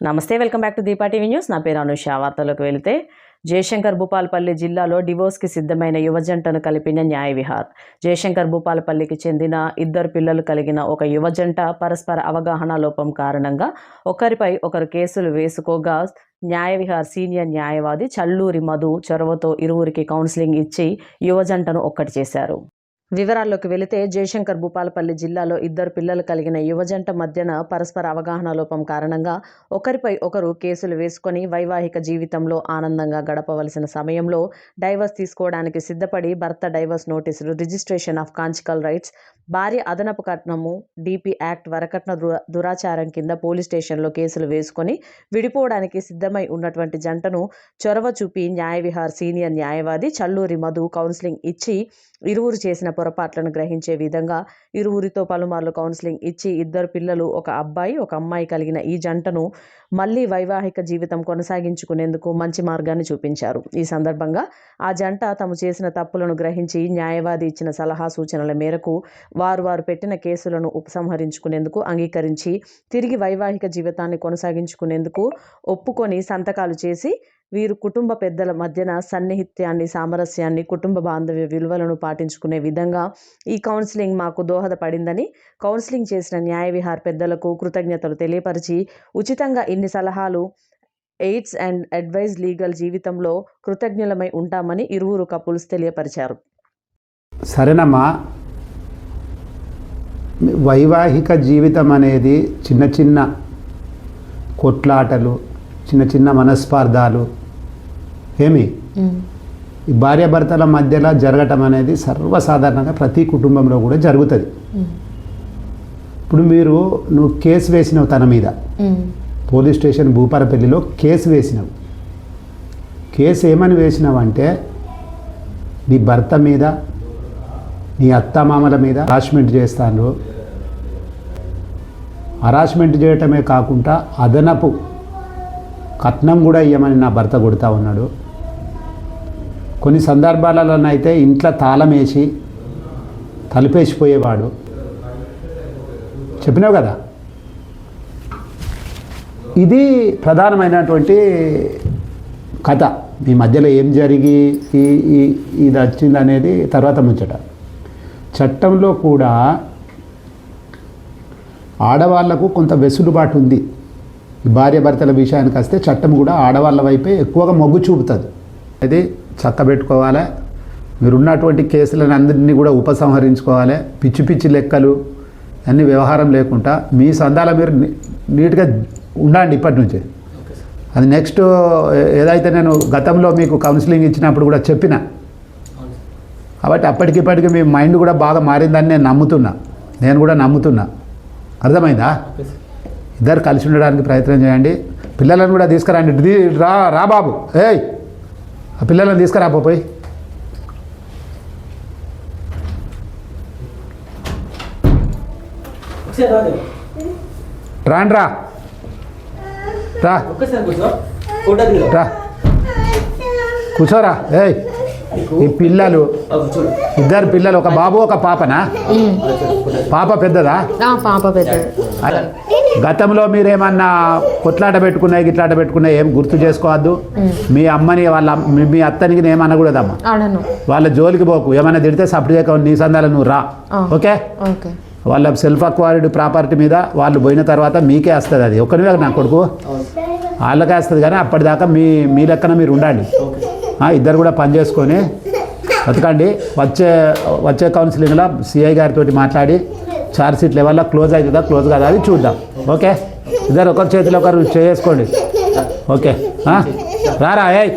నమస్తే welcome back to Deepa TV news. నా పేరు అనుష. వార్తలకు వెళితే జయశంకర్ భూపాలపల్లి జిల్లాలో డివోర్స్కి సిద్ధమైన యువజంటను కలిపిన న్యాయ విహార్. జయశంకర్ భూపాలపల్లికి చెందిన ఇద్దరు పిల్లలు కలిగిన ఒక యువజంట పరస్పర అవగాహన లోపం కారణంగా ఒకరిపై ఒకరు కేసులు వేసుకోగా న్యాయ విహార్ సీనియర్ న్యాయవాది చల్లూరి మధు చొరవతో ఇరువురికి కౌన్సిలింగ్ ఇచ్చి యువజంటను ఒక్కటి చేశారు. వివరాల్లోకి వెళితే జయశంకర్ భూపాలపల్లి జిల్లాలో ఇద్దరు పిల్లలు కలిగిన యువజంట మధ్యన పరస్పర అవగాహన లోపం కారణంగా ఒకరిపై ఒకరు కేసులు వేసుకొని వైవాహిక జీవితంలో ఆనందంగా గడపవలసిన సమయంలో డైవర్స్ తీసుకోవడానికి సిద్ధపడి భర్త డైవర్స్ నోటీసులు రిజిస్ట్రేషన్ ఆఫ్ కాంచికల్ రైట్స్ భార్య అదనపు కట్నము డిపి యాక్ట్ వరకట్న దురా- దురాచారం కింద పోలీస్ స్టేషన్లో కేసులు వేసుకొని విడిపోవడానికి సిద్ధమై ఉన్నటువంటి జంటను చొరవ చూపి న్యాయ విహార్ సీనియర్ న్యాయవాది చల్లూరి మధు కౌన్సిలింగ్ ఇచ్చి ఇరువురు చేసిన పొరపాట్లను గ్రహించే విధంగా ఇరువురితో పలుమార్లు కౌన్సిలింగ్ ఇచ్చి ఇద్దరు పిల్లలు ఒక అబ్బాయి ఒక అమ్మాయి కలిగిన ఈ జంటను మళ్ళీ వైవాహిక జీవితం కొనసాగించుకునేందుకు మంచి మార్గాన్ని చూపించారు. ఈ సందర్భంగా ఆ జంట తాము చేసిన తప్పులను గ్రహించి న్యాయవాది ఇచ్చిన సలహా సూచనల మేరకు వారు వారు పెట్టిన కేసులను ఉపసంహరించుకునేందుకు అంగీకరించి తిరిగి వైవాహిక జీవితాన్ని కొనసాగించుకునేందుకు ఒప్పుకొని సంతకాలు చేసి వీరు కుటుంబ పెద్దల మధ్యన సన్నిహిత్యాన్ని సామరస్యాన్ని కుటుంబ బాంధవ్య విలువలను పాటించుకునే విధంగా ఈ కౌన్సిలింగ్ మాకు దోహదపడిందని కౌన్సిలింగ్ చేసిన న్యాయ విహార్ పెద్దలకు కృతజ్ఞతలు తెలియపరిచి ఉచితంగా ఇన్ని సలహాలు ఎయిడ్స్ అండ్ అడ్వైజ్ లీగల్ జీవితంలో కృతజ్ఞులమై ఉంటామని ఇరువురు కపుల్స్ తెలియపరిచారు. సరేనమ్మా. వైవాహిక జీవితం అనేది చిన్న చిన్న కొట్లాటలు చిన్న చిన్న మనస్పార్థాలు. ఏమి? ఈ భార్యాభర్తల మధ్యలో జరగటం అనేది సర్వసాధారణంగా ప్రతి కుటుంబంలో కూడా జరుగుతుంది. ఇప్పుడు మీరు నువ్వు కేసు వేసినావు తన మీద. పోలీస్ స్టేషన్ భూపాలపల్లిలో కేసు వేసినావు. కేసు ఏమని వేసినావంటే నీ భర్త మీద నీ అత్తమామల మీద హరాస్మెంట్ చేస్తాను హరాస్మెంట్ చేయటమే కాకుండా అదనపు కట్నం కూడా ఇవ్వమని నా భర్త కొడుతూ ఉన్నాడు. కొన్ని సందర్భాలలోనైతే ఇంట్లో తాళం వేసి తలుపేసిపోయేవాడు. చెప్పినావు కదా? ఇది ప్రధానమైనటువంటి కథ. మీ మధ్యలో ఏం జరిగి ఈ ఇది వచ్చింది అనేది తర్వాత ముచ్చట. చట్టంలో కూడా ఆడవాళ్ళకు కొంత వెసులుబాటు ఉంది. ఈ భార్య భర్తల విషయానికి వస్తే చట్టం కూడా ఆడవాళ్ళ వైపే ఎక్కువగా మొగ్గు చూపుతుంది. అది చక్కబెట్టుకోవాలి? మీరున్నటువంటి కేసులను అందరినీ కూడా ఉపసంహరించుకోవాలి? పిచ్చి పిచ్చి లెక్కలు అన్ని వ్యవహారం లేకుండా మీ సందాల మీరు నీట్గా ఉండండి ఇప్పటి నుంచి అది నెక్స్ట్ ఏదైతే నేను గతంలో మీకు కౌన్సిలింగ్ ఇచ్చినప్పుడు కూడా చెప్పిన. కాబట్టి అప్పటికిప్పటికి మీ మైండ్ కూడా బాగా మారిందని నేను నమ్ముతున్నా. నేను కూడా నమ్ముతున్నా. అర్థమైందా? ఇద్దరు కలిసి ఉండడానికి ప్రయత్నం చేయండి. పిల్లలను కూడా తీసుకురండి. రా రా బాబు. ఏయ్ ఆ పిల్లలను తీసుకురా పోయి. రాండి రా. రా. రా. కూర్చోరా. ఏయ్ ఈ పిల్లలు. ఇద్దరు పిల్లలు ఒక బాబు ఒక పాపనా? పాప పెద్దదా? ఆ, పాప పెద్దది. అలా. గతంలో మీరేమన్నా కొట్లాట పెట్టుకున్నాయి గిట్లాట పెట్టుకున్నాయి ఏం గుర్తు చేసుకోవద్దు. మీ అమ్మని వాళ్ళ మీ- అత్తనికి ఏమనకూడదమ్మా ఆడను వాళ్ళ జోలికి పోకు. ఏమైనా తిడితే సపరేట్ నీ సందాలు నువ్వు రా. ఓకే? వాళ్ళ సెల్ఫ్ అక్వైర్డ్ ప్రాపర్టీ మీద వాళ్ళు పోయిన తర్వాత మీకే వస్తుంది అది. ఒక్కనివే నా కొడుకు. వాళ్ళకే వస్తుంది కానీ అప్పటిదాకా మీ మీ లెక్కన మీరు ఉండండి. ఇద్దరు కూడా పని చేసుకొని బతకండి. వచ్చే వచ్చే కౌన్సిలింగ్లో సిఐ గారితో మాట్లాడి చార్జ్ షీట్ లెవెల్లో క్లోజ్ అవుతుందా క్లోజ్ కాదా అది చూద్దాం. ఓకే. ఇద్దరు ఒకరి చేతిలో ఒకరు చేసుకోండి ఓకే. రారా ఏయ్.